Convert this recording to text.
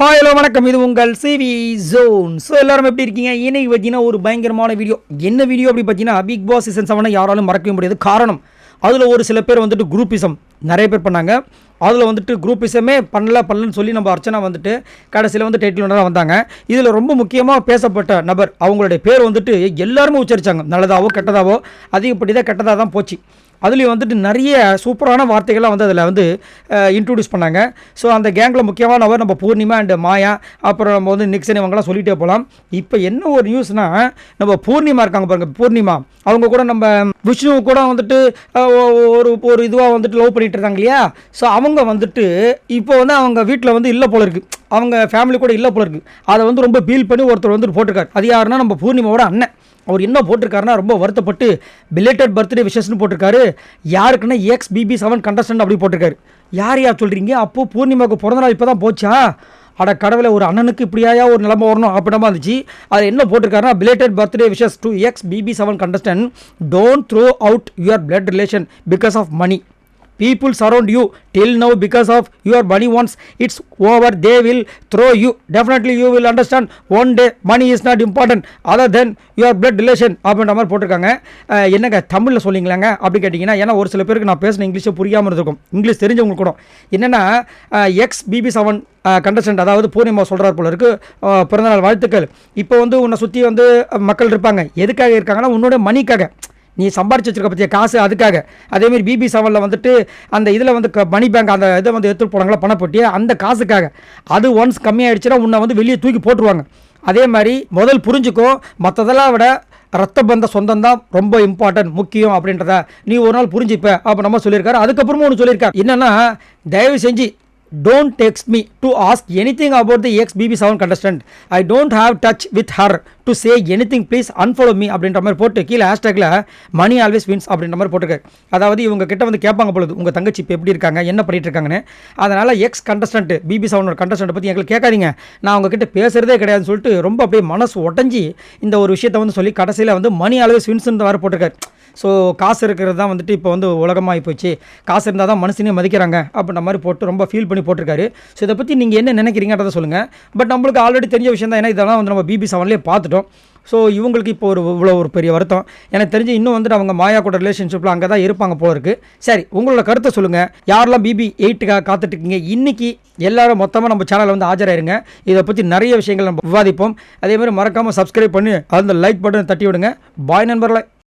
Hi hello வணக்கம். இது உங்கள் சிவி ஜோன் ஸோ எல்லாரும் எப்படி இருக்கீங்க? இன்னைக்கு பார்த்தீங்கன்னா ஒரு பயங்கரமான வீடியோ என்ன வீடியோ அப்படி பார்த்தீங்கன்னா பிக் பாஸ் சீசன் செவனை யாராலும் மறக்கவே முடியாது. காரணம் அதில் ஒரு சில பேர் வந்துட்டு குரூப்பிசம் நிறைய பேர் பண்ணாங்க. அதில் வந்துட்டு குரூப்பிசமே பண்ணல பண்ணலன்னு சொல்லி நம்ம அர்ச்சனா வந்துட்டு கடைசியில் வந்து டைட்டில் ஒன்றா வந்தாங்க. இதில் ரொம்ப முக்கியமாக பேசப்பட்ட நபர் அவங்களுடைய பேர் வந்துட்டு எல்லாருமே உச்சரித்தாங்க நல்லதாவோ கெட்டதாவோ அதிகப்படிதான் கெட்டதாக தான் போச்சு. அதுலேயும் வந்துட்டு நிறைய சூப்பரான வார்த்தைகள்லாம் வந்து அதில் வந்து இன்ட்ரடியூஸ் பண்ணாங்க. ஸோ அந்த கேங்கில் முக்கியமான நபர் நம்ம பூர்ணிமா அண்ட் மாயா அப்புறம் நம்ம வந்து நிக்சன் இவங்கெல்லாம் சொல்லிகிட்டே போகலாம் இப்போ என்ன ஒரு நியூஸ்னால் நம்ம பூர்ணிமா இருக்காங்க பாருங்கள் பூர்ணிமா. அவங்க கூட நம்ம விஷ்ணு கூட வந்துட்டு ஒரு ஒரு இதுவாக வந்துட்டு லவ் பண்ணிகிட்டு இருக்காங்க இல்லையா? ஸோ அவங்க வந்துட்டு இப்போ வந்து அவங்க வீட்டில் வந்து இல்லை போல இருக்குது அவங்க ஃபேமிலி கூட இல்லை போல இருக்குது அதை வந்து ரொம்ப ஃபீல் பண்ணி ஒருத்தர் வந்துட்டு போட்டிருக்காரு. அது யாருன்னா நம்ம பூர்ணிமாவோட அண்ணன். அவர் என்ன போட்டிருக்காருன்னா ரொம்ப வருத்தப்பட்டு பிலேட்டட் பர்த்டே விஷஸ்னு போட்டிருக்காரு. யாருக்குன்னா எக்ஸ் பிபி செவன் கண்டஸ்டன்ட் அப்படி போட்டிருக்காரு. யார் யார் சொல்கிறீங்க அப்போது பூர்ணிமாவுக்கு பிறந்தநாள் இப்போ தான் போச்சா? அட கடவுளை ஒரு அண்ணனுக்கு இப்படியாயா ஒரு நிலமை வரணும்? அப்படின்னா இருந்துச்சு. அது என்ன போட்டிருக்காருன்னா belated birthday wishes to ex BB seven contestant don't throw out your blood relation because of money people surround you till now because of your money once it's over. They will throw you. Definitely you will understand one day money is not important other than your blood relation அப்படின்ற மாதிரி போட்டிருக்காங்க. என்னங்க தமிழில் சொல்லிங்களாங்க? அப்படி கேட்டிங்கன்னா ஏன்னா ஒரு சில பேருக்கு நான் பேசின இங்கிலீஷை புரியாமல் இருந்திருக்கும். இங்கிலீஷ் தெரிஞ்சவங்களுக்கு கூட. என்னென்னா எக்ஸ் பிபி செவன் கண்டஸ்டன்ட் அதாவது பூர்ணிமா சொல்கிறார் போல இருக்கு. பிறந்தநாள் வாழ்த்துக்கள். இப்போ வந்து உன்னை சுற்றி வந்து மக்கள் இருப்பாங்க. எதுக்காக இருக்காங்கன்னா உன்னோட மணிக்காக நீ சம்பாரிச்சு வச்சிருக்க பற்றிய காசு? அதுக்காக. அதேமாரி பிபி செவனில் வந்துட்டு அந்த இதில் வந்து க- மணி பேங்க் அந்த இதை வந்து எடுத்துகிட்டு போனாங்களா? பணப்பொட்டி அந்த காசுக்காக. அது ஒன்ஸ் கம்மியாயிடுச்சுன்னா உன்னை வந்து வெளியே தூக்கி போட்டுருவாங்க. அதே மாதிரி முதல் புரிஞ்சுக்கோ. மற்றதெல்லாம் விட ரத்த பந்த சொந்தம் தான் ரொம்ப இம்பார்ட்டன்ட் முக்கியம் அப்படின்றத நீ ஒரு நாள் புரிஞ்சுப்ப. அப்போ நம்ம சொல்லியிருக்காரு. அதுக்கப்புறமும் ஒன்று சொல்லியிருக்காரு. என்னன்னா தயவு செஞ்சு don't text me to ask anything about the ex BB seven contestant I don't have touch with her to say anything please unfollow me அப்படின்ற மாதிரி போட்டு கீழே ஹேஷ்டேக்கில் மணி ஆல்வேஸ் வின்ஸ் அப்படின்ற மாதிரி போட்டிருக்காரு அதாவது இவங்க கிட்ட வந்து கேட்பாங்க பொழுது உங்கள் தங்கச்சி இப்போ எப்படி இருக்காங்க? என்ன பண்ணிட்டு இருக்காங்கன்னு? அதனால் எக்ஸ் கண்டஸ்டன்ட் பிபி செவனோட கண்டஸ்டன்ட் பற்றி எங்களுக்கு கேட்காதீங்க. நான் அவங்க கிட்ட கிடையாதுன்னு சொல்லிட்டு ரொம்ப அப்படியே மனசு உடஞ்சி இந்த ஒரு விஷயத்தை வந்து சொல்லி கடைசியில் வந்து மணி ஆல்வேஸ் வின்ஸ்ன்ற மாதிரி போட்டிருக்காரு ஸோ காசு இருக்கிறது தான் வந்துட்டு இப்போ வந்து உலகமாகி போச்சு. காசு இருந்தால் தான் மனுஷனையும் மதிக்கிறாங்க அப்படின்ற மாதிரி போட்டு ரொம்ப ஃபீல் பண்ணி போட்டிருக்காரு. ஸோ இதை பற்றி நீங்கள் என்ன நினைக்கிறீங்கன்றதை சொல்லுங்கள் பட் நம்மளுக்கு ஆல்ரெடி தெரிஞ்ச விஷயம் தான். ஏன்னா இதெல்லாம் வந்து நம்ம பிபி செவன்லேயே பார்த்துட்டோம். ஸோ இவங்களுக்கு இப்போ ஒரு இவ்வளோ ஒரு பெரிய வருத்தம். எனக்கு தெரிஞ்சு இன்னும் வந்துட்டு அவங்க மாயா கூட ரிலேஷன்ஷிப்பில் அங்கே தான் இருப்பாங்க போல இருக்கு. சரி உங்களோட கருத்தை சொல்லுங்கள் யாரெல்லாம் பிபி எயிட்டுக்காக காத்துட்டு இருக்கீங்க? இன்னைக்கு எல்லாரும் மொத்தமாக நம்ம சேனலில் வந்து ஆஜராயிருங்க. இதை பற்றி நிறைய விஷயங்கள் நம்ம விவாதிப்போம். அதே மாதிரி மறக்காமல் சப்ஸ்கிரைப் பண்ணி அந்த லைக் பட்டன் தட்டி விடுங்க. பாய் நண்பர்களை.